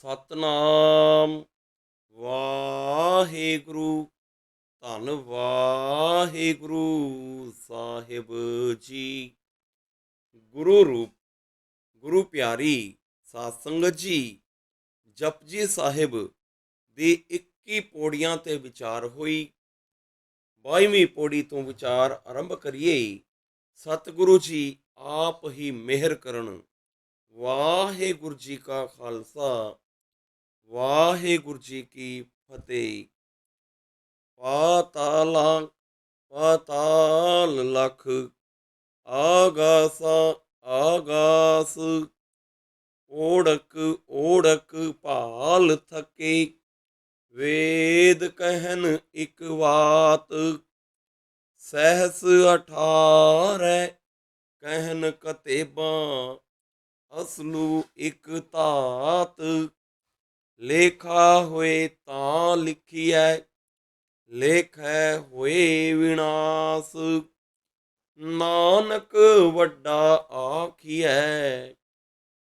ਸਤਨਾਮ। ਵਾਹਿਗੁਰੂ। ਧੰਨ ਵਾਹਿਗੁਰੂ ਸਾਹਿਬ ਜੀ। ਗੁਰੂ ਰੂਪ, ਗੁਰੂ ਪਿਆਰੀ ਸਾਧ ਸੰਗਤ ਜੀ ਜਪਜੀ ਸਾਹਿਬ ਦੀ 21 ਪੌੜੀਆਂ ਤੇ ਵਿਚਾਰ ਹੋਈ। 22ਵੀਂ ਪੌੜੀ ਤੋਂ ਵਿਚਾਰ ਆਰੰਭ ਕਰੀਏ। ਸਤਿਗੁਰੂ ਜੀ ਆਪ ਹੀ ਮਿਹਰ ਕਰਨ। ਵਾਹਿਗੁਰੂ ਜੀ ਕਾ ਖਾਲਸਾ। ਵਾਹਿਗੁਰੂ ਜੀ ਕੀ ਫਤਿਹ। ਪਾਤਾਲਾਂ, ਪਾਤਾਲ ਲਖ, ਆਗਾਸਾ, ਆਗਾਸ। ਓੜਕ ਓੜਕ ਭਾਲ ਥਕੇ, ਵੇਦ ਕਹਿਨ ਇਕ ਵਾਤ। ਸਹਸ ਅਠਾਰੈ ਕਹਿਨ ਕਤੇਬਾਂ, ਅਸਲੂ ਇਕ ਤਾਤ ਲੇਖਾ ਹੋਏ ਤਾਂ ਲਿਖੀਐ, ਲੇਖ ਹੈ ਹੋਏ ਵਿਨਾਸ਼। ਨਾਨਕ ਵੱਡਾ ਆਖੀਐ,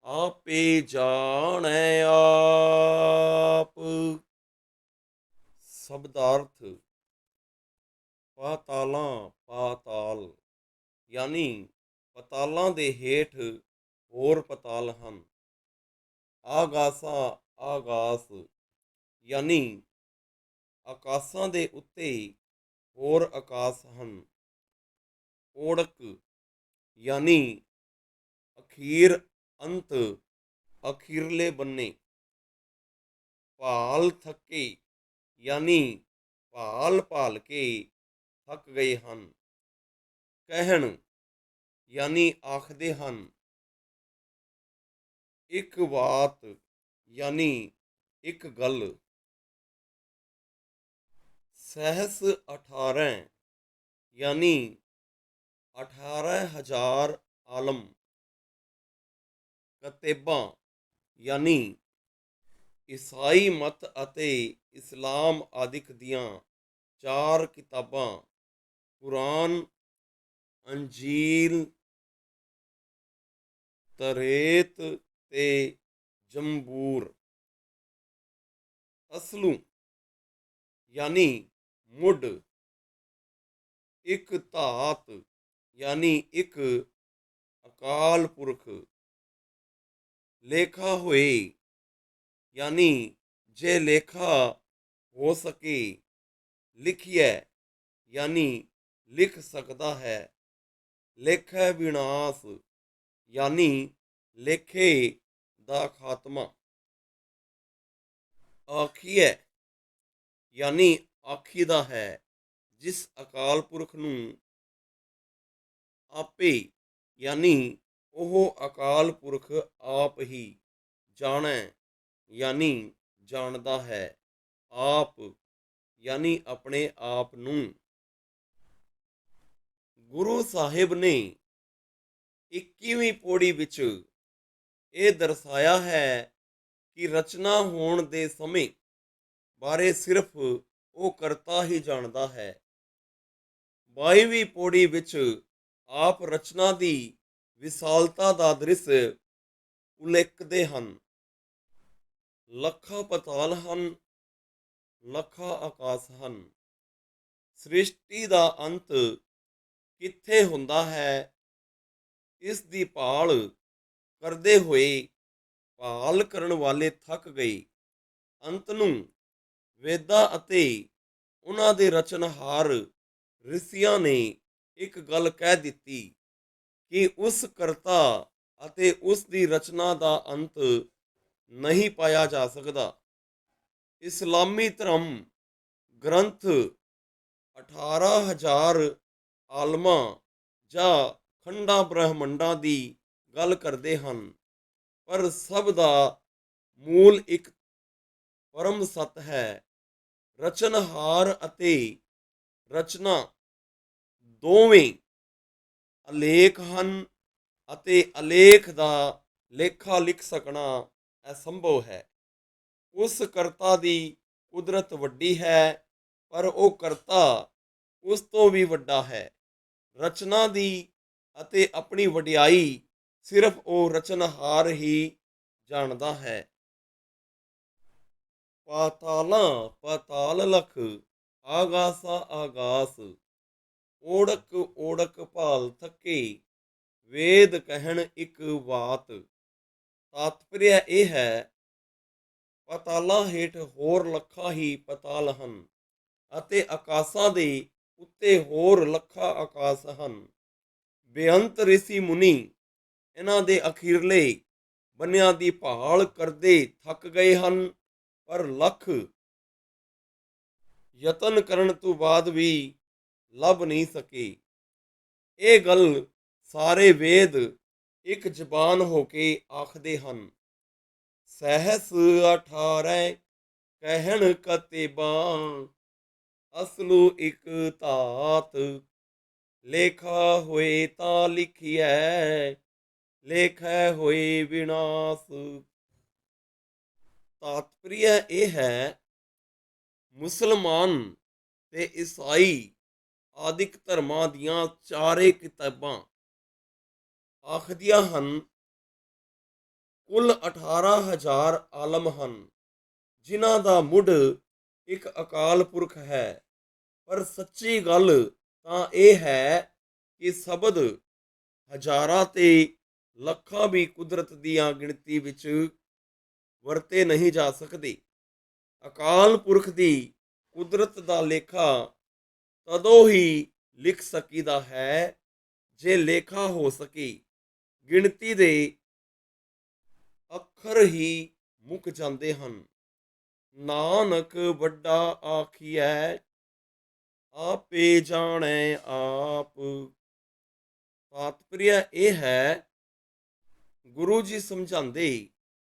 ਆਪੇ ਜਾਣੈ ਆਪ। ਸ਼ਬਦਾਰਥ, ਪਾਤਾਲਾਂ, ਪਾਤਾਲ, ਯਾਨੀ ਪਤਾਲਾਂ ਦੇ ਹੇਠ ਹੋਰ ਪਤਾਲ ਹਨ। ਆਗਾਸਾ ਆਗਾਸ ਯਾਨੀ ਆਕਾਸ਼ਾਂ ਦੇ ਉੱਤੇ ਹੋਰ ਆਕਾਸ਼ ਹਨ। ਓੜਕ ਯਾਨੀ ਅਖੀਰ ਅੰਤ ਅਖੀਰਲੇ ਬੰਨੇ। ਭਾਲ ਥੱਕੇ ਯਾਨੀ ਭਾਲ ਭਾਲ ਕੇ ਥੱਕ ਗਏ ਹਨ। ਕਹਿਣ ਯਾਨੀ ਆਖਦੇ ਹਨ, ਇੱਕ ਬਾਤ ਯਾਨੀ ਇੱਕ ਗੱਲ। ਸਹਸ 18 ਯਾਨੀ 18000 ਆਲਮ। ਕਤੇਬਾਂ, ਯਾਨੀ ਈਸਾਈ ਮਤ ਅਤੇ ਇਸਲਾਮ ਆਦਿਕ ਦੀਆਂ ਚਾਰ ਕਿਤਾਬਾਂ, ਕੁਰਾਨ, ਅੰਜੀਲ, ਤਰੇਤ ਤੇ ਜੰਬੂਰ। ਅਸਲੂ, ਯਾਨੀ ਮੁੱਢ। ਇੱਕ ਧਾਤ, ਯਾਨੀ ਇੱਕ ਅਕਾਲ ਪੁਰਖ। ਲੇਖਾ ਹੋਏ, ਯਾਨੀ ਜੇ ਲੇਖਾ ਹੋ ਸਕੇ, ਲਿਖਿਐ, ਯਾਨੀ ਲਿਖ ਸਕਦਾ ਹੈ। ਲੇਖੈ ਵਿਨਾਸ਼, ਯਾਨੀ ਲੇਖੇ ਦਾ ਖਾਤਮਾ। ਆਖੀਐ ਯਾਨੀ ਆਖੀਦਾ ਹੈ, ਜਿਸ ਅਕਾਲ ਪੁਰਖ ਨੂੰ ਆਪੇ, ਯਾਨੀ ਉਹ ਅਕਾਲ ਪੁਰਖ ਆਪ ਹੀ ਜਾਣੈ, ਯਾਨੀ ਜਾਣਦਾ ਹੈ, ਆਪ, ਯਾਨੀ ਆਪਣੇ ਆਪ ਨੂੰ। ਗੁਰੂ ਸਾਹਿਬ ਨੇ 21ਵੀਂ ਪੌੜੀ ਵਿੱਚ ਇਹ ਦਰਸਾਇਆ ਹੈ ਕਿ ਰਚਨਾ ਹੋਣ ਦੇ ਸਮੇਂ ਬਾਰੇ ਸਿਰਫ ਉਹ ਕਰਤਾ ਹੀ ਜਾਣਦਾ ਹੈ। 22ਵੀਂ ਪੌੜੀ ਵਿੱਚ ਆਪ ਰਚਨਾ ਦੀ ਵਿਸ਼ਾਲਤਾ ਦਾ ਦ੍ਰਿਸ਼ ਉਲੇਖਦੇ ਹਨ। ਲੱਖਾਂ ਪਤਾਲ ਹਨ, ਲੱਖਾਂ ਆਕਾਸ਼ ਹਨ। ਸ੍ਰਿਸ਼ਟੀ ਦਾ ਅੰਤ ਕਿੱਥੇ ਹੁੰਦਾ ਹੈ? ਇਸ ਦੀ ਭਾਲ ਕਰਦੇ ਹੋਏ ਭਾਲ ਕਰਨ ਵਾਲੇ ਥੱਕ ਗਏ। ਅੰਤ ਨੂੰ ਵੇਦਾਂ ਅਤੇ ਉਹਨਾਂ ਦੇ ਰਚਨਹਾਰ ਰਿਸ਼ੀਆਂ ਨੇ ਇੱਕ ਗੱਲ ਕਹਿ ਦਿੱਤੀ ਕਿ ਉਸ ਕਰਤਾ ਅਤੇ ਉਸ ਦੀ ਰਚਨਾ ਦਾ ਅੰਤ ਨਹੀਂ ਪਾਇਆ ਜਾ ਸਕਦਾ। ਇਸਲਾਮੀ ਧਰਮ ਗ੍ਰੰਥ 18000 ਆਲਮਾਂ ਜਾਂ ਖੰਡਾ ਬ੍ਰਹਮੰਡਾਂ ਦੀ ਗੱਲ ਕਰਦੇ ਹਨ। ਪਰ ਸਭ ਦਾ ਮੂਲ ਇੱਕ ਪਰਮ ਸਤ ਹੈ। ਰਚਨਹਾਰ ਅਤੇ ਰਚਨਾ ਦੋਵੇਂ ਅਲੇਖ ਹਨ ਅਤੇ ਅਲੇਖ ਦਾ ਲੇਖਾ ਲਿਖ ਸਕਣਾ ਅਸੰਭਵ ਹੈ। ਉਸ ਕਰਤਾ ਦੀ ਕੁਦਰਤ ਵੱਡੀ ਹੈ, ਪਰ ਉਹ ਕਰਤਾ ਉਸ ਤੋਂ ਵੀ ਵੱਡਾ ਹੈ। ਰਚਨਾ ਦੀ ਅਤੇ ਆਪਣੀ ਵਡਿਆਈ ਸਿਰਫ ਉਹ ਰਚਨਹਾਰ ਹੀ ਜਾਣਦਾ ਹੈ। ਪਾਤਾਲਾਂ, ਪਾਤਾਲ ਲਖ, ਆਗਾਸਾ ਆਗਾਸ, ਓੜਕ ਓੜਕ ਭਾਲ ਥੱਕੇ, ਵੇਦ ਕਹਿਣ ਇੱਕ ਬਾਤ ਤਾਤਪਰਿਆ ਇਹ ਹੈ, ਪਤਾਲਾਂ ਹੇਠ ਹੋਰ ਲੱਖਾਂ ਹੀ ਪਤਾਲ ਹਨ ਅਤੇ ਆਕਾਸ਼ਾਂ ਦੇ ਉੱਤੇ ਹੋਰ ਲੱਖਾਂ ਆਕਾਸ਼ ਹਨ। ਬੇਅੰਤ ਰਿਸ਼ੀ ਮੁਨੀ ਇਹਨਾਂ ਦੇ ਅਖੀਰਲੇ ਬੰਨਿਆਂ ਦੀ ਭਾਲ ਕਰਦੇ ਥੱਕ ਗਏ ਹਨ, ਪਰ ਲੱਖ ਯਤਨ ਕਰਨ ਤੋਂ ਬਾਅਦ ਵੀ ਲੱਭ ਨਹੀਂ ਸਕੇ। ਇਹ ਗੱਲ ਸਾਰੇ ਵੇਦ ਇੱਕ ਜ਼ਬਾਨ ਹੋ ਕੇ ਆਖਦੇ ਹਨ। ਸਹਸ 18 ਕਹਿਣ ਕਤੇਬਾਂ, ਅਸਲੂ ਇੱਕ ਤਾਤ ਲੇਖਾ ਹੋਏ ਤਾਂ ਲਿਖਿਐ ਲੇਖੈ ਹੋਏ ਵਿਨਾਸ਼। ਤਾਤਪਰਿਆ ਇਹ ਹੈ, ਮੁਸਲਮਾਨ ਤੇ ਈਸਾਈ ਆਦਿਕ ਧਰਮਾਂ ਦੀਆਂ ਚਾਰੇ ਕਿਤਾਬਾਂ। ਆਖਦੀਆਂ ਹਨ, ਕੁੱਲ 18000 ਆਲਮ ਹਨ, ਜਿਨ੍ਹਾਂ ਦਾ ਮੁੱਢ ਇੱਕ ਅਕਾਲ ਪੁਰਖ ਹੈ। ਪਰ ਸੱਚੀ ਗੱਲ ਤਾਂ ਇਹ ਹੈ ਕਿ ਸ਼ਬਦ ਹਜ਼ਾਰਾਂ ਤੇ ਲੱਖਾਂ ਵੀ ਕੁਦਰਤ ਦੀਆਂ ਗਿਣਤੀ ਵਿੱਚ ਵਰਤੇ ਨਹੀਂ ਜਾ ਸਕਦੇ। ਅਕਾਲ ਪੁਰਖ ਦੀ ਕੁਦਰਤ ਦਾ ਲੇਖਾ ਤਦੋਂ ਹੀ ਲਿਖ ਸਕੀਦਾ ਹੈ ਜੇ ਲੇਖਾ ਹੋ ਸਕੇ। ਗਿਣਤੀ ਦੇ ਅੱਖਰ ਹੀ ਮੁੱਕ ਜਾਂਦੇ ਹਨ। ਨਾਨਕ ਵੱਡਾ ਆਖੀਐ, ਆਪੇ ਜਾਣੈ ਆਪ। ਤਾਤਪਰਿਆ ਇਹ ਹੈ ਗੁਰੂ ਜੀ ਸਮਝਾਉਂਦੇ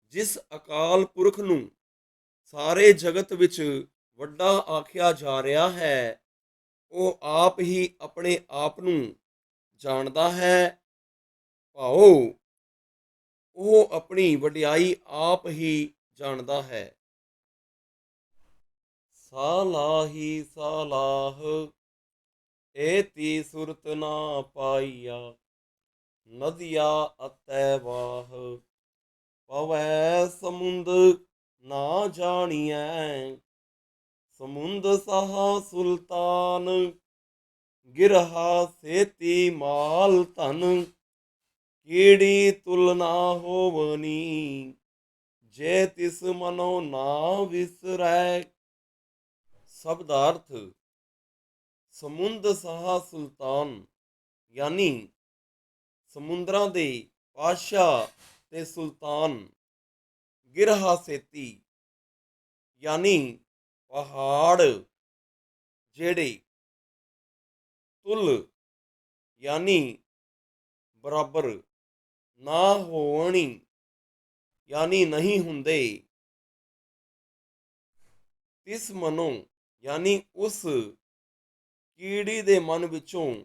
ਜਿਸ ਅਕਾਲ ਪੁਰਖ ਨੂੰ ਸਾਰੇ ਜਗਤ ਵਿੱਚ ਵੱਡਾ ਆਖਿਆ ਜਾ ਰਿਹਾ ਹੈ, ਉਹ ਆਪ ਹੀ ਆਪਣੇ ਆਪ ਨੂੰ ਜਾਣਦਾ ਹੈ। ਭਾਉ, ਉਹ ਆਪਣੀ ਵਡਿਆਈ ਆਪ ਹੀ ਜਾਣਦਾ ਹੈ। ਸਾਲਾਹੀ ਸਾਲਾਹ ਏਤੀ ਸੁਰਤ ਨਾ ਪਾਈਆ। ਨਦੀਆ ਅਤੈ ਵਾਹ। ਪਵੈ ਸਮੁੰਦ ਨਾ ਜਾਣੀਐ, ਸਮੁੰਦ ਸਹਾ ਸੁਲਤਾਨ, ਗਿਰਹਾ ਸੇਤੀ ਮਾਲ ਧਨ ਕੀੜੀ ਤੁਲਨਾ ਹੋਵਨੀ? ਜੇ ਤਿਸ ਮਨੋ ਨਾ ਵਿਸਰੈ। ਸ਼ਬਦਾਰਥ, ਸਮੁੰਦ ਸਹਾ ਸੁਲਤਾਨ, ਯਾਨੀ ਸਮੁੰਦਰਾਂ ਦੇ ਪਾਸ਼ਾ ਤੇ ਸੁਲਤਾਨ। ਗਿਰਹਾ ਸੇਤੀ, ਯਾਨੀ ਪਹਾੜ ਜਿਹੜੇ ਤੁਲ, ਯਾਨੀ ਬਰਾਬਰ ਨਾ ਹੋਣੀ, ਯਾਨੀ ਨਹੀਂ ਹੁੰਦੇ। ਤਿਸ ਮਨੋਂ, ਯਾਨੀ ਉਸ ਕੀੜੀ ਦੇ ਮਨ ਵਿੱਚੋਂ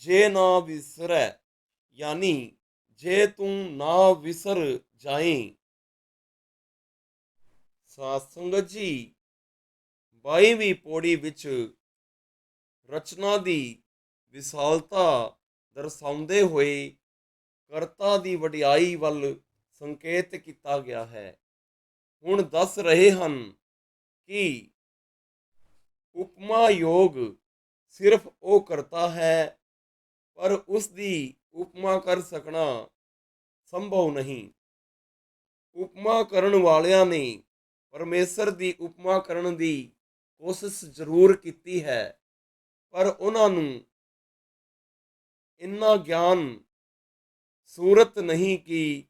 ਜੇ ਨਾ ਵਿਸਰੈ, ਯਾਨੀ ਜੇ ਤੂੰ ਨਾ ਵਿਸਰ ਜਾਏ ਸਾਧ ਸੰਗਤ ਜੀ 22ਵੀਂ ਪੌੜੀ ਵਿੱਚ ਰਚਨਾ ਦੀ ਵਿਸ਼ਾਲਤਾ ਦਰਸਾਉਂਦੇ ਹੋਏ ਕਰਤਾ ਦੀ ਵਡਿਆਈ ਵੱਲ ਸੰਕੇਤ ਕੀਤਾ ਗਿਆ ਹੈ। ਹੁਣ ਦੱਸ ਰਹੇ ਹਨ ਕਿ ਉਪਮਾ ਯੋਗ ਸਿਰਫ ਉਹ ਕਰਤਾ ਹੈ ਪਰ ਉਸ ਦੀ ਉਪਮਾ ਕਰ ਸਕਣਾ ਸੰਭਵ ਨਹੀਂ। ਉਪਮਾ ਕਰਨ ਵਾਲਿਆਂ ਨੇ ਪਰਮੇਸ਼ਰ ਦੀ ਉਪਮਾ ਕਰਨ ਦੀ ਕੋਸ਼ਿਸ਼ ਜ਼ਰੂਰ ਕੀਤੀ ਹੈ, ਪਰ ਉਹਨਾਂ ਨੂੰ ਇੰਨਾ ਗਿਆਨ ਸੂਰਤ ਨਹੀਂ ਕਿ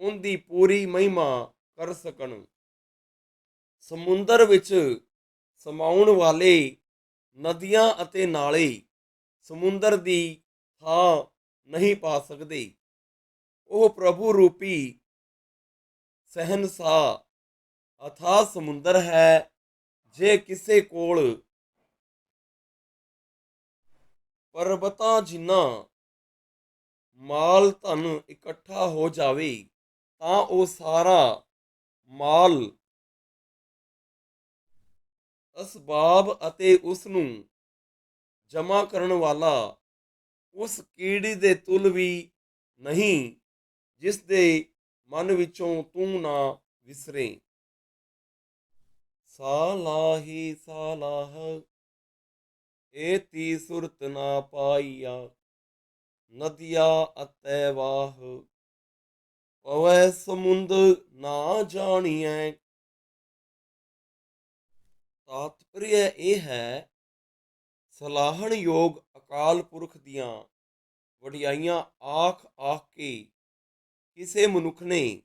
ਉਹਦੀ ਪੂਰੀ ਮਹਿਮਾ ਕਰ ਸਕਣ। ਸਮੁੰਦਰ ਵਿੱਚ ਸਮਾਉਣ ਵਾਲੇ ਨਦੀਆਂ ਅਤੇ ਨਾਲੇ ਸਮੁੰਦਰ ਦੀ ਥਾਂ ਨਹੀਂ ਪਾ ਸਕਦੇ। ਉਹ ਪ੍ਰਭੂ ਰੂਪੀ ਸਹਿਨਸਾ ਅਥਾ ਸਮੁੰਦਰ ਹੈ, ਜੇ ਕਿਸੇ ਕੋਲ ਪਰਬਤਾਂ ਜਿੰਨਾ ਮਾਲ ਧਨ ਇਕੱਠਾ ਹੋ ਜਾਵੇ, ਤਾਂ ਉਹ ਸਾਰਾ ਮਾਲ ਅਸਬਾਬ ਅਤੇ ਉਸ ਨੂੰ ਜਮਾ ਕਰਨ ਵਾਲਾ ਉਸ ਕੀੜੀ ਦੇ ਤੁਲ ਵੀ ਨਹੀਂ, ਜਿਸ ਦੇ ਮਨ ਵਿੱਚੋਂ ਤੂੰ ਨਾ ਵਿਸਰੇ। ਸਾਲਾਹੀ ਸਾਲਾਹ ਤੀ ਸੁਰਤ ਨਾ ਪਾਈਆ, ਨਦੀਆ ਅਤੈ ਵਾਹ। ਪਵੈ ਸਮੁੰਦ ਨਾ ਜਾਣੀਐ। ਤਾਤਪਰਯ ਇਹ ਹੈ ਸਲਾਹਣਯੋਗ ਅਕਾਲ ਪੁਰਖ ਦੀਆਂ ਵਡਿਆਈਆਂ ਆਖ ਆਖ ਕੇ ਕਿਸੇ ਮਨੁੱਖ ਨੇ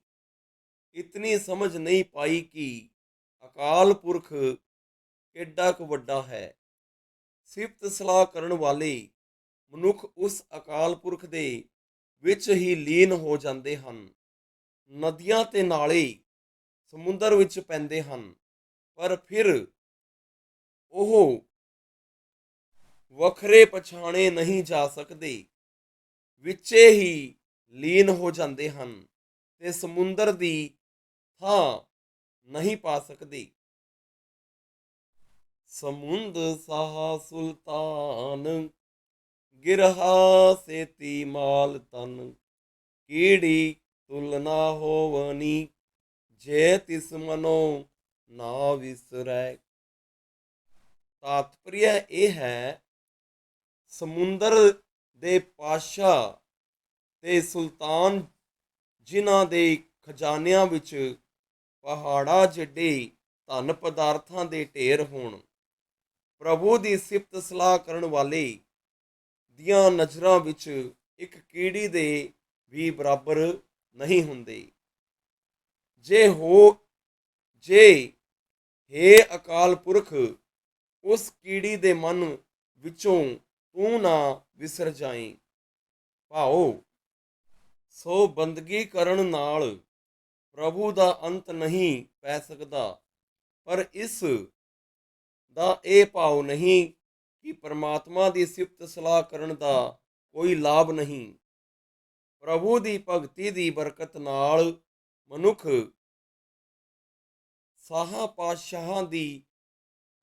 ਇਤਨੀ ਸਮਝ ਨਹੀਂ ਪਾਈ ਕਿ ਅਕਾਲ ਪੁਰਖ ਕਿੱਡਾ ਕੁ ਵੱਡਾ ਹੈ। ਸਿਫਤ ਸਲਾਹ ਕਰਨ ਵਾਲੇ ਮਨੁੱਖ ਉਸ ਅਕਾਲ ਪੁਰਖ ਦੇ ਵਿੱਚ ਹੀ ਲੀਨ ਹੋ ਜਾਂਦੇ ਹਨ। ਨਦੀਆਂ ਤੇ ਨਾਲੇ ਸਮੁੰਦਰ ਵਿੱਚ ਪੈਂਦੇ ਹਨ। ਪਰ ਫਿਰ ਉਹ ਵੱਖਰੇ ਪਛਾਣੇ ਨਹੀਂ ਜਾ ਸਕਦੇ। ਵਿੱਚੇ ਹੀ ਲੀਨ ਹੋ ਜਾਂਦੇ ਹਨ ਤੇ ਸਮੁੰਦਰ ਦੀ ਥਾਂ ਨਹੀਂ ਪਾ ਸਕਦੇ। ਸਮੁੰਦ ਸਾਹ ਸੁਲਤਾਨ, ਗਿਰਹਾ ਸੇਤੀ ਮਾਲ ਤਨ, ਕੀੜੀ ਤੁਲਨਾ ਹੋਵਨੀ, ਜੇ ਤਿਸ ਮਨੋ ਨਾ ਵਿਸਰੈ। ਤਾਤਪਰਯ ਇਹ ਹੈ ਸਮੁੰਦਰ ਦੇ ਪਾਸ਼ਾ ਤੇ ਸੁਲਤਾਨ ਜਿਨ੍ਹਾਂ ਦੇ ਖਜ਼ਾਨਿਆਂ ਵਿੱਚ ਪਹਾੜਾ, ਜਿੱਡੇ, ਧਨ ਪਦਾਰਥਾਂ ਦੇ ਢੇਰ ਹੋਣ, ਪ੍ਰਭੂ ਦੀ ਸਿਫਤ ਸਲਾਹ ਕਰਨ ਵਾਲੇ ਦੀਆਂ ਨਜ਼ਰਾਂ ਵਿੱਚ ਇੱਕ ਕੀੜੀ ਦੇ ਵੀ ਬਰਾਬਰ ਨਹੀਂ ਹੁੰਦੇ। ਜੇ ਹੋ, ਜੇ, ਹੇ ਅਕਾਲ ਪੁਰਖ, ਉਸ ਕੀੜੀ ਦੇ ਮਨ ਵਿੱਚੋਂ ਤੂੰ ਨਾ ਵਿਸਰ ਜਾਏ ਭਾਓ ਸੋ ਬੰਦਗੀ ਕਰਨ ਨਾਲ ਪ੍ਰਭੂ ਦਾ ਅੰਤ ਨਹੀਂ ਪੈ ਸਕਦਾ, ਪਰ ਇਸ ਦਾ ਇਹ ਭਾਵ ਨਹੀਂ ਕਿ ਪਰਮਾਤਮਾ ਦੀ ਸਿਫਤ ਸਲਾਹ ਕਰਨ ਦਾ ਕੋਈ ਲਾਭ ਨਹੀਂ। ਪ੍ਰਭੂ ਦੀ ਭਗਤੀ ਦੀ ਬਰਕਤ ਨਾਲ ਮਨੁੱਖ ਸਾਹਾ ਪਾਤਸ਼ਾਹਾਂ ਦੀ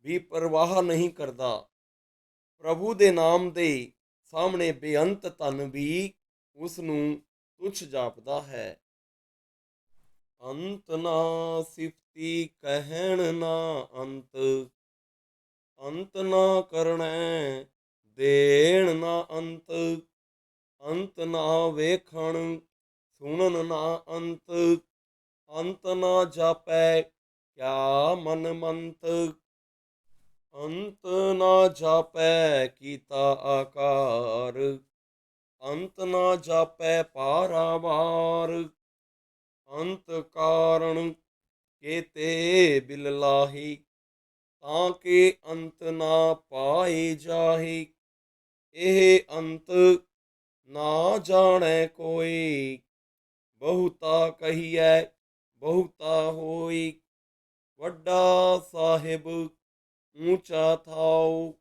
ਵੀ ਪਰਵਾਹ ਨਹੀਂ ਕਰਦਾ। ਪ੍ਰਭੂ ਦੇ ਨਾਮ ਦੇ ਸਾਹਮਣੇ ਬੇਅੰਤ ਧਨ ਵੀ ਉਸ ਨੂੰ ਤੁਛ ਜਾਪਦਾ ਹੈ। ਅੰਤ ਨਾ ਸਿਫਤੀ ਕਹਿਣ ਨਾ ਅੰਤ ਅੰਤ ਨਾ ਕਰਣੈ ਦੇਣ ਨਾ ਅੰਤ ਅੰਤ ਨਾ ਵੇਖਣ ਸੁਣਨ ਨਾ ਅੰਤ ਅੰਤ ਨਾ ਜਾਪੈ ਕਿਆ ਮਨ ਮੰਤ। ਅੰਤ ਨਾ ਜਾਪੈ ਕੀਤਾ ਆਕਾਰ, ਅੰਤ ਨਾ ਜਾਪੈ ਪਾਰਾਵਾਰ ਅੰਤ ਕਾਰਣ ਕੇਤੇ ਬਿਲਲਾਹੀ ਤਾਂ ਕਿ ਅੰਤ ਨਾ ਪਾਏ ਜਾਹੀ। ਇਹ ਅੰਤ ਨਾ ਜਾਣੈ ਕੋਈ, ਬਹੁਤਾ ਕਹੀਐ ਬਹੁਤਾ ਹੋਈ। ਵੱਡਾ ਸਾਹਿਬ ਊਂਚਾ ਥਾਉ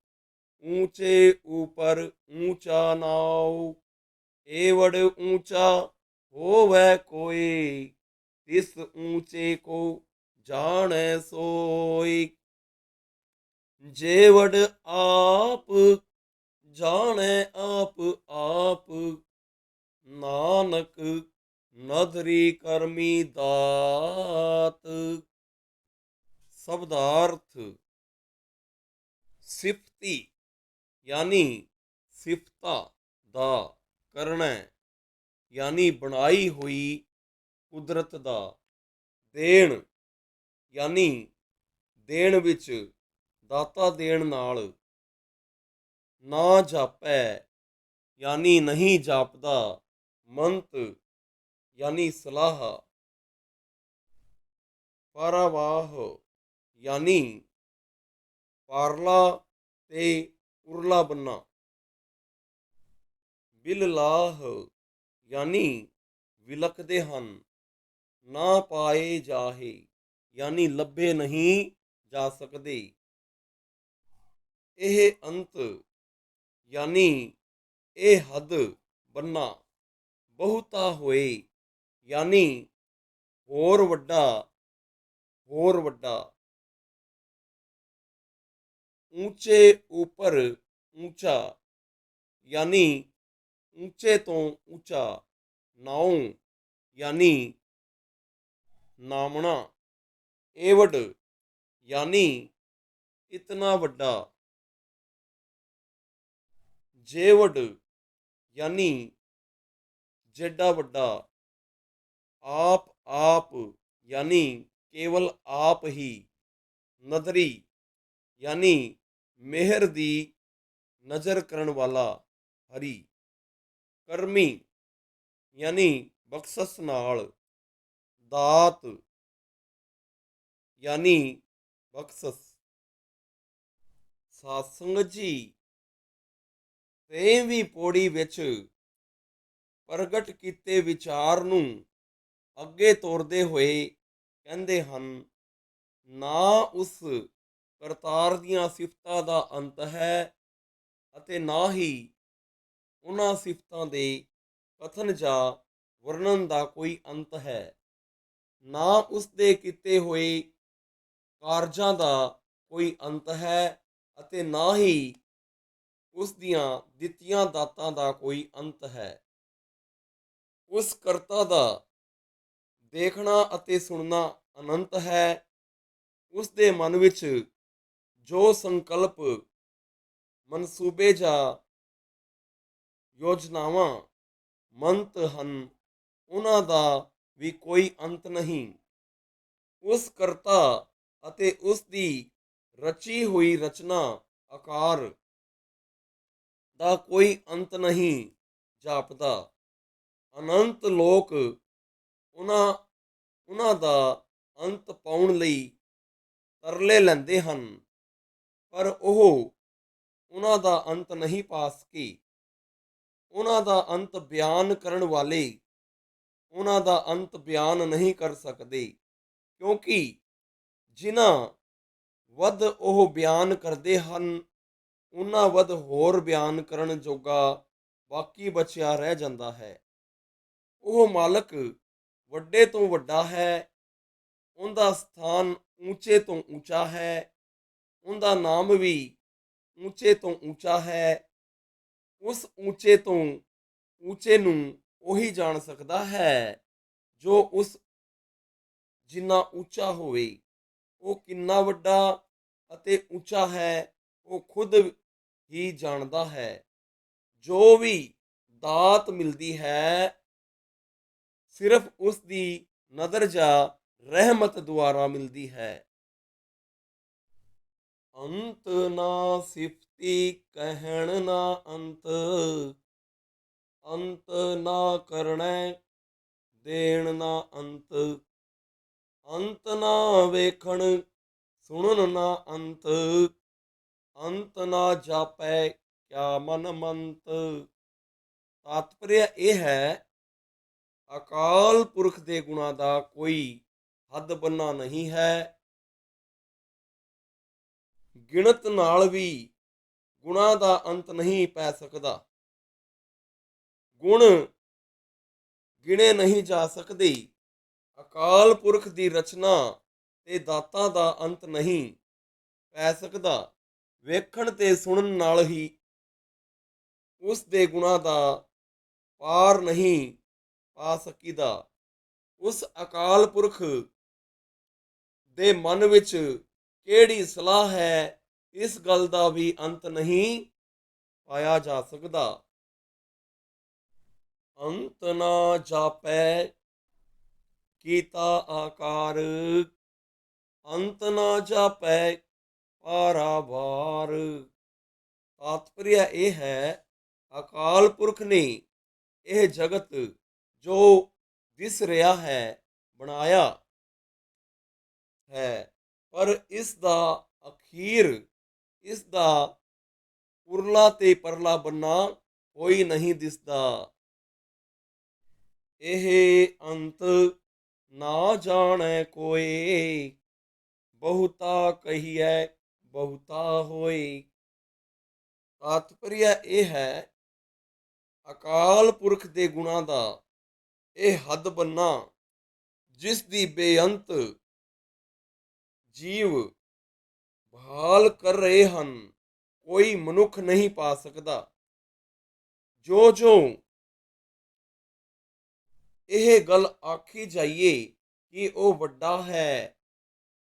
ਊਂਚੇ ਉਪਰ ਊਂਚਾ ਨਾਉ ਏਵੜ ਊਂਚਾ ਹੋਵੈ ਕੋਈ ਤਿਸ ਊਂਚੇ ਕੋ ਜਾਣੈ ਸੋਈ ਜੇਵੜ ਆਪ ਜਾਣੈ ਆਪ ਆਪ ਨਾਨਕ ਨਦਰੀ ਕਰਮੀ ਦਾਤ ਸ਼ਬਦਾਰਥ ਸਿਫਤੀ, ਯਾਨੀ ਸਿਫਤਾ ਦਾ ਕਰਨਾ ਯਾਨੀ ਬਣਾਈ ਹੋਈ ਕੁਦਰਤ ਦਾ ਦੇਣ, ਯਾਨੀ ਦੇਣ ਵਿੱਚ ਦਾਤਾ ਦੇਣ ਨਾਲ ਨਾ ਜਾਪੈ, ਯਾਨੀ ਨਹੀਂ ਜਾਪਦਾ ਮੰਤ, ਯਾਨੀ ਸਲਾਹ। ਪਾਰਾਵਾਹ, ਯਾਨੀ ਪਾਰਲਾ ਤੇ ਉਰਲਾ ਬੰਨਾ। ਬਿਲਲਾਹ ਯਾਨੀ ਵਿਲਕਦੇ ਹਨ, ਨਾ ਪਾਏ ਜਾਹੇ ਯਾਨੀ ਲੱਭੇ ਨਹੀਂ ਜਾ ਸਕਦੇ। ਇਹ ਅੰਤ ਯਾਨੀ ਇਹ ਹੱਦ ਬੰਨਾ, ਬਹੁਤਾ ਹੋਏ ਯਾਨੀ ਹੋਰ ਵੱਡਾ ਹੋਰ ਵੱਡਾ। ਉੱਚੇ ਉੱਪਰ ਉੱਚਾ, ਯਾਨੀ ਉੱਚੇ ਤੋਂ ਉੱਚਾ ਨਾਉ, ਯਾਨੀ ਨਾਮਣਾ ਏਵਡ, ਯਾਨੀ ਇਤਨਾ ਵੱਡਾ, ਜੇਵਡ, ਯਾਨੀ ਜੇਡਾ ਵੱਡਾ, ਆਪ ਆਪ, ਯਾਨੀ ਕੇਵਲ ਆਪ ਹੀ, ਨਦਰੀ, ਯਾਨੀ ਮਿਹਰ ਦੀ ਨਜ਼ਰ ਕਰਨ ਵਾਲਾ ਹਰੀ ਕਰਮੀ, ਯਾਨੀ ਬਖਸ਼ਸ ਨਾਲ ਦਾਤ, ਯਾਨੀ ਬਖਸ਼ਸ। ਸਾਸੰਗ ਜੀ ਤੇਵੀਂ ਪੌੜੀ ਵਿੱਚ ਪ੍ਰਗਟ ਕੀਤੇ ਵਿਚਾਰ ਨੂੰ ਅੱਗੇ ਤੋਰਦੇ ਹੋਏ ਕਹਿੰਦੇ ਹਨ, ਨਾ ਉਸ ਕਰਤਾਰ ਦੀਆਂ ਸਿਫਤਾਂ ਦਾ ਅੰਤ ਹੈ ਅਤੇ ਨਾ ਹੀ ਉਹਨਾਂ ਸਿਫਤਾਂ ਦੇ ਕਥਨ ਜਾਂ ਵਰਣਨ ਦਾ ਕੋਈ ਅੰਤ ਹੈ, ਨਾ ਉਸ ਦੇ ਕੀਤੇ ਹੋਏ ਕਾਰਜਾਂ ਦਾ ਕੋਈ ਅੰਤ ਹੈ ਅਤੇ ਨਾ ਹੀ ਉਸ ਦੀਆਂ ਦਿੱਤੀਆਂ ਦਾਤਾਂ ਦਾ ਕੋਈ ਅੰਤ ਹੈ। ਉਸ ਕਰਤਾ ਦਾ ਦੇਖਣਾ ਅਤੇ ਸੁਣਨਾ ਅਨੰਤ ਹੈ, ਉਸ ਦੇ ਮਨ ਵਿੱਚ ਜੋ ਸੰਕਲਪ ਮਨਸੂਬੇ ਜਾਂ ਯੋਜਨਾਵਾਂ ਮੰਤ ਹਨ, ਉਹਨਾਂ ਦਾ ਵੀ ਕੋਈ ਅੰਤ ਨਹੀਂ। ਉਸ ਕਰਤਾ ਅਤੇ ਉਸ ਦੀ ਰਚੀ ਹੋਈ ਰਚਨਾ ਆਕਾਰ ਦਾ ਕੋਈ ਅੰਤ ਨਹੀਂ ਜਾਪਦਾ। ਅਨੰਤ ਲੋਕ ਉਹਨਾਂ ਉਹਨਾਂ ਦਾ ਅੰਤ ਪਾਉਣ ਲਈ ਤਰਲੇ ਲੈਂਦੇ ਹਨ। ਪਰ ਉਹ ਉਹਨਾਂ ਦਾ ਅੰਤ ਨਹੀਂ ਪਾ ਸਕੇ। ਉਹਨਾਂ ਦਾ ਅੰਤ ਬਿਆਨ ਕਰਨ ਵਾਲੇ ਉਹਨਾਂ ਦਾ ਅੰਤ ਬਿਆਨ ਨਹੀਂ ਕਰ ਸਕਦੇ, ਕਿਉਂਕਿ ਜਿਨ੍ਹਾਂ ਵੱਧ ਉਹ ਬਿਆਨ ਕਰਦੇ ਹਨ, ਉਹਨਾਂ ਵੱਧ ਹੋਰ ਬਿਆਨ ਕਰਨ ਜੋਗਾ ਬਾਕੀ ਬਚਿਆ ਰਹਿ ਜਾਂਦਾ ਹੈ। ਉਹ ਮਾਲਕ ਵੱਡੇ ਤੋਂ ਵੱਡਾ ਹੈ, ਉਹਦਾ ਸਥਾਨ ਉੱਚੇ ਤੋਂ ਉੱਚਾ ਹੈ ਉਹਦਾ ਨਾਮ ਵੀ ਉੱਚੇ ਤੋਂ ਉੱਚਾ ਹੈ, ਉਸ ਉੱਚੇ ਤੋਂ ਉੱਚੇ ਨੂੰ ਉਹੀ ਜਾਣ ਸਕਦਾ ਹੈ, ਜੋ ਉਸ ਜਿੰਨਾ ਉੱਚਾ ਹੋਵੇ, ਉਹ ਕਿੰਨਾ ਵੱਡਾ ਅਤੇ ਉੱਚਾ ਹੈ, ਉਹ ਖੁਦ ਹੀ ਜਾਣਦਾ ਹੈ। ਜੋ ਵੀ ਦਾਤ ਮਿਲਦੀ ਹੈ, ਸਿਰਫ ਉਸ ਦੀ ਨਜ਼ਰ ਜਾਂ ਰਹਿਮਤ ਦੁਆਰਾ ਮਿਲਦੀ ਹੈ। ਅੰਤ ਨਾ ਸਿਫਤੀ ਕਹਿਣ ਨਾ ਅੰਤ ਅੰਤ ਨਾ ਕਰਣੈ ਦੇਣ ਨਾ ਅੰਤ ਅੰਤ ਨਾ ਵੇਖਣ ਸੁਣਨ ਨਾ ਅੰਤ ਅੰਤ ਨਾ ਜਾਪੈ ਕਿਆ ਮਨ ਮੰਤ। ਤਾਤਪਰਯ ਇਹ ਹੈ, ਅਕਾਲ ਪੁਰਖ ਦੇ ਗੁਣਾ ਦਾ ਕੋਈ ਹੱਦ ਬੰਨਾ ਨਹੀਂ ਹੈ। ਗਿਣਤ ਨਾਲ ਵੀ ਗੁਣਾ ਦਾ ਅੰਤ ਨਹੀਂ ਪੈ ਸਕਦਾ। ਗੁਣ ਗਿਣੇ ਨਹੀਂ ਜਾ ਸਕਦੇ। ਅਕਾਲ ਪੁਰਖ ਦੀ ਰਚਨਾ ਤੇ ਦਾਤਾਂ ਦਾ ਅੰਤ ਨਹੀਂ ਪੈ ਸਕਦਾ। ਵੇਖਣ ਤੇ ਸੁਣਨ ਨਾਲ ਹੀ ਉਸ ਦੇ ਗੁਣਾ ਦਾ ਪਾਰ ਨਹੀਂ ਪਾ ਸਕੀਦਾ। ਉਸ ਅਕਾਲ ਪੁਰਖ ਦੇ ਮਨ ਵਿੱਚ ਕਿਹੜੀ ਸਲਾਹ ਹੈ, ਇਸ ਗੱਲ ਦਾ ਵੀ ਅੰਤ ਨਹੀਂ ਪਾਇਆ ਜਾ ਸਕਦਾ। ਅੰਤ ਨਾ ਜਾਪੈ, ਕੀਤਾ ਆਕਾਰ। ਅੰਤ ਨਾ ਜਾਪੈ ਪਾਰਾਵਾਰ ਤਾਤਪਰਯ ਇਹ ਹੈ, ਅਕਾਲ ਪੁਰਖ ਨੇ ਇਹ ਜਗਤ ਜੋ ਦਿਸ ਰਿਹਾ ਹੈ, ਬਣਾਇਆ ਹੈ। ਪਰ ਇਸ ਦਾ ਅਖੀਰ, ਇਸ ਦਾ ਉਰਲਾ ਤੇ ਪਰਲਾ ਬੰਨਾ ਕੋਈ ਨਹੀਂ ਦਿਸਦਾ। ਇਹ ਅੰਤ ਨਾ ਜਾਣੈ ਕੋਏ, ਬਹੁਤਾ ਕਹੀਐ ਬਹੁਤਾ ਹੋਏ। ਤਾਤਪਰਯ ਇਹ ਹੈ, ਅਕਾਲ ਪੁਰਖ ਦੇ ਗੁਣਾ ਦਾ ਇਹ ਹੱਦ ਬੰਨਾ, ਜਿਸ ਦੀ ਬੇਅੰਤ ਜੀਵ ਬਹਾਲ ਕਰ ਰਹੇ ਹਨ, ਕੋਈ ਮਨੁੱਖ ਨਹੀਂ ਪਾ ਸਕਦਾ। ਜੋ ਜੋ ਇਹ ਗੱਲ ਆਖੀ ਜਾਈਏ ਕਿ ਉਹ ਵੱਡਾ ਹੈ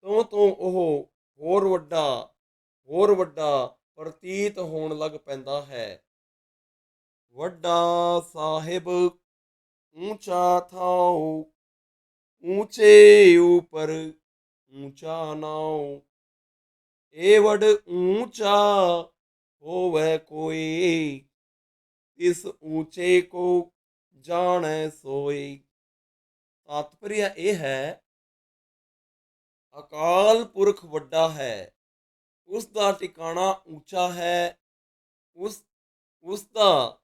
ਤੋਂ ਤੋਂ ਉਹ ਹੋਰ ਵੱਡਾ ਹੋਰ ਵੱਡਾ ਪ੍ਰਤੀਤ ਹੋਣ ਲੱਗ ਪੈਂਦਾ ਹੈ। ਵੱਡਾ ਸਾਹਿਬ ਊਂਚਾ ਥਾਉ, ਉੱਚੇ ਉਪਰ ਊਂਚਾ ਨਾਉ, ਏ ਵਡ ਊਂਚਾ ਹੋਵੇ ਕੋਈ ਇਸ ਊਂਚੇ ਕੋ ਜਾਣੈ ਸੋਈ। ਤਾਤਪਰਯ ਇਹ ਹੈ, ਅਕਾਲ ਪੁਰਖ ਵੱਡਾ ਹੈ ਉਸ ਦਾ ਟਿਕਾਣਾ ਉੱਚਾ ਹੈ, ਉਸ ਉਸ ਦਾ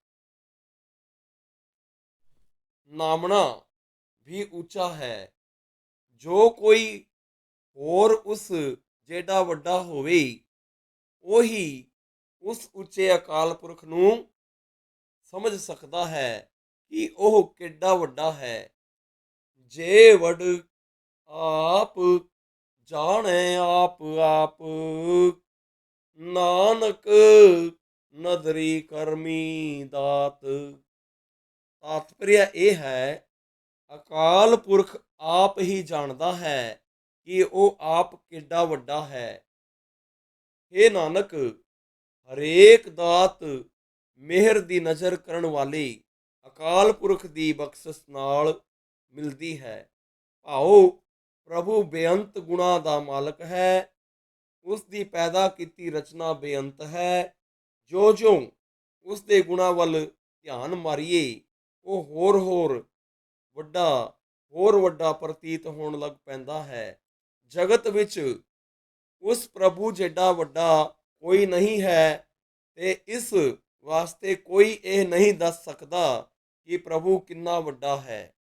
ਨਾਮਣਾ ਵੀ ਉੱਚਾ ਹੈ। ਜੋ ਕੋਈ ਹੋਰ ਉਸ ਜਿਹੜਾ ਵੱਡਾ ਹੋਵੇ, ਉਹੀ ਉਸ ਉੱਚੇ ਅਕਾਲ ਪੁਰਖ ਨੂੰ ਸਮਝ ਸਕਦਾ ਹੈ ਕਿ ਉਹ ਕਿੱਡਾ ਵੱਡਾ ਹੈ। ਜੇ ਵਡ ਆਪ ਜਾਣੈ ਆਪ ਆਪ, ਨਾਨਕ ਨਦਰੀ ਕਰਮੀ ਦਾਤ। ਤਾਤਪਰਯ ਇਹ ਹੈ, ਅਕਾਲ ਪੁਰਖ ਆਪ ਹੀ ਜਾਣਦਾ ਹੈ ਕਿ ਉਹ ਆਪ ਕਿੱਡਾ ਵੱਡਾ ਹੈ। हे ਨਾਨਕ, ਹਰੇਕ ਦਾਤ ਮਿਹਰ ਦੀ ਨਜ਼ਰ ਕਰਨ ਵਾਲੇ ਅਕਾਲ ਪੁਰਖ ਦੀ ਬਖਸ਼ਿਸ਼ ਨਾਲ ਮਿਲਦੀ ਹੈ। ਭਾਉ, ਪ੍ਰਭੂ ਬੇਅੰਤ ਗੁਣਾ ਦਾ ਮਾਲਕ ਹੈ। ਉਸ ਦੀ ਪੈਦਾ ਕੀਤੀ ਰਚਨਾ ਬੇਅੰਤ ਹੈ। ਜੋ ਜੋ ਉਸ ਦੇ ਗੁਣਾ ਵੱਲ ਧਿਆਨ ਮਾਰੀਏ, ਉਹ ਹੋਰ ਹੋਰ ਵੱਡਾ ਹੋਰ ਵੱਡਾ ਪ੍ਰਤੀਤ ਹੋਣ ਲੱਗ ਪੈਂਦਾ ਹੈ। ਜਗਤ ਵਿੱਚ ਉਸ ਪ੍ਰਭੂ ਜਿੱਡਾ ਵੱਡਾ ਕੋਈ ਨਹੀਂ ਹੈ ਤੇ ਇਸ ਵਾਸਤੇ ਕੋਈ ਇਹ ਨਹੀਂ ਦੱਸ ਸਕਦਾ ਕਿ ਪ੍ਰਭੂ ਕਿੰਨਾ ਵੱਡਾ ਹੈ।